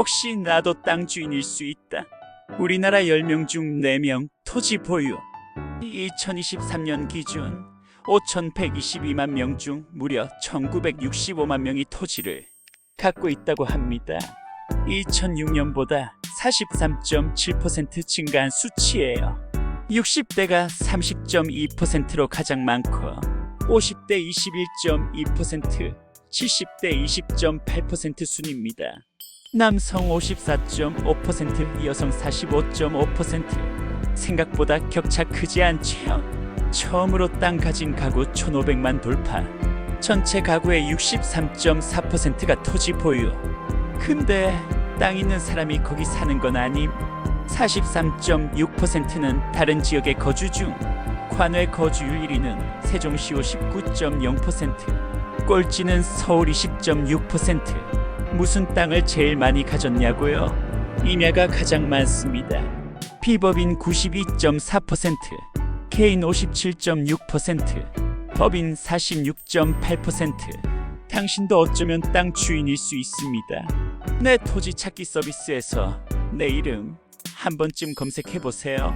혹시 나도 땅 주인일 수 있다. 우리나라 10명 중 4명 토지 보유. 2023년 기준 5,122만 명 중 무려 1,965만 명이 토지를 갖고 있다고 합니다. 2006년보다 43.7% 증가한 수치예요. 60대가 30.2%로 가장 많고 50대 21.2%, 70대 20.8% 순입니다. 남성 54.5%, 여성 45.5%. 생각보다 격차 크지 않지요. 처음으로 땅 가진 가구 1,500만 돌파. 전체 가구의 63.4%가 토지 보유. 근데 땅 있는 사람이 거기 사는 건 아님. 43.6%는 다른 지역에 거주 중. 관외 거주율 1위는 세종시 59.0%, 꼴찌는 서울 20.6%. 무슨 땅을 제일 많이 가졌냐고요? 임야가 가장 많습니다. 피법인 92.4%, 개인 57.6%, 법인 46.8%. 당신도 어쩌면 땅 주인일 수 있습니다. 내 토지 찾기 서비스에서 내 이름 한 번쯤 검색해 보세요.